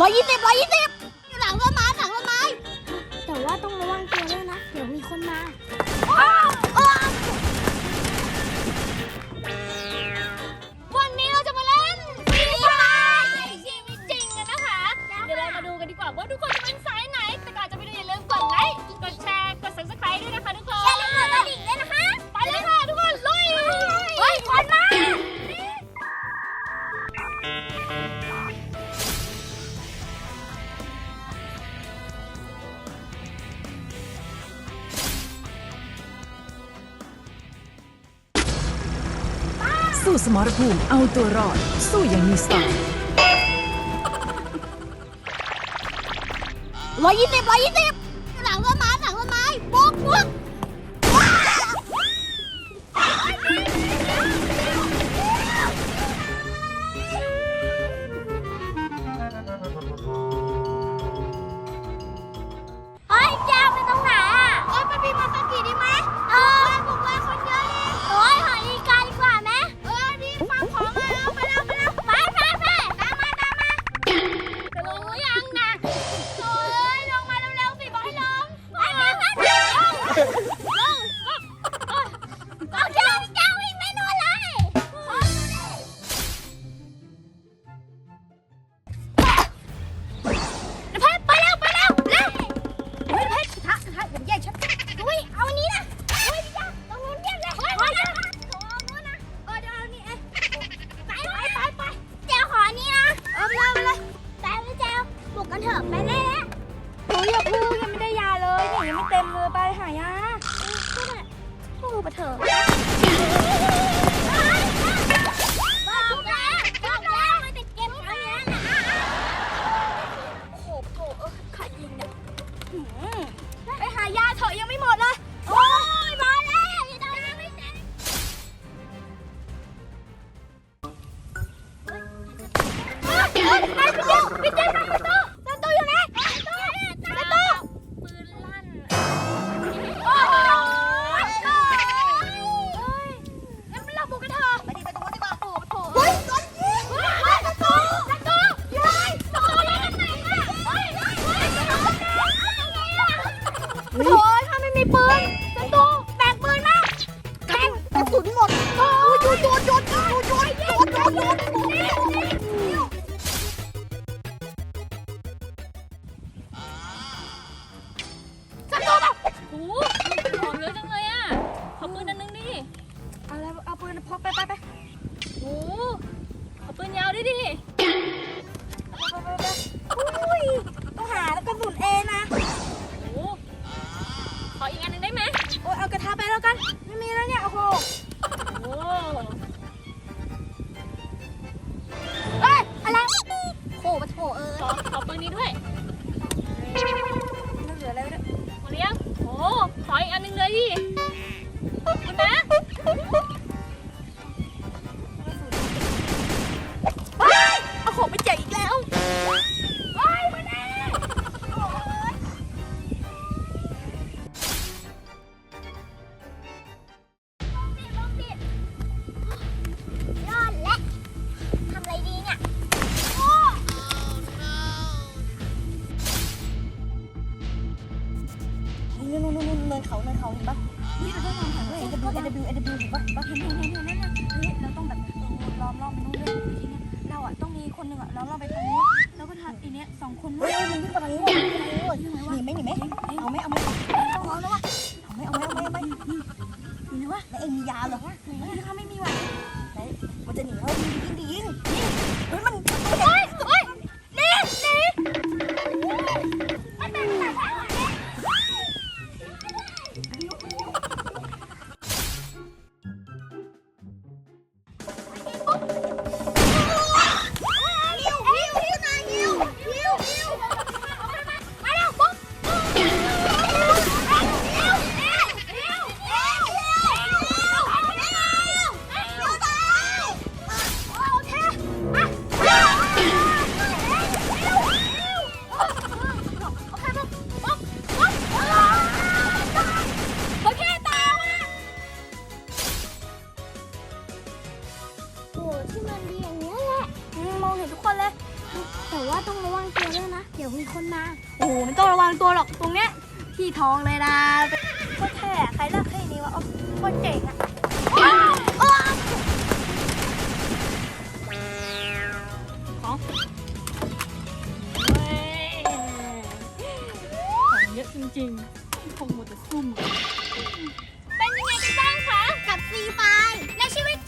ร้อยยี่สิบร้อยยี่สิบหลังต้นไม้หลังต้นไม้ แต่ว่าต้องระวังตัวด้วยนะ เดี๋ยวมีคนมา Соус Маргум Авторар. Соя міста. Лаїти, лаїти! เต็มเลยไปหายาโอ้ปะเถอะบอกแล้วบอกแล้วไม่ติเกมเขาอย่นั้นนะโอ้โปะโถเอายิงนะหืไปหายาเถอะยังไม่หมดเลยโอ้ยมาแล้วอไปเจ้ยเไปเจ้า พกไปไปไปโอ้เอาปืนยาวดิดิ นู่นนู่นนู่นเนินเขาเนินเขาเห็นปะนี่เราต้องวางบผนด้วย AW AW เห็นปะเห็นปะเห็นเห็นเห็นนั่นน่ะเฮ้ยราต้องแบบล้อมล้อมไปนู่นด้วยทีเนี้ยเราอะต้องมีคนหนึ่งอะล้อมรอบไปทางนี้แล้วก็ทางอีเนี้ยสองคนเฮ้ยมึงขึ้นไปทางนู้นขึ้นไปทางนู้นหนีไหมหนีไหมเอาไหมเอาไหมต้องเอาแล้ววะเอาไหมเอาไหมเอาไหมเอาไหนีเลยวะแล้วเอ็งมียาเหรอหนีข้าไม่มีว่ะมันจะหนีเขา ที่มันดีอย่างนี้แหละมองเห็นทุกคนเลย แต่ว่าต้องระวังตัวด้วยนะ เดี๋ยวมีคนมา โอ้โหไม่ต้องระวังตัวหรอกตรงเนี้ยพี่ท้องเลยนะโคตแท้ใครเล่าให้นี้วะโอ้โคนเจ๋งอะของเยอะจริงๆคงหมดแต่ซุ่ม เป็นยังไงกันบ้างคะ กับซีไฟในชีวิต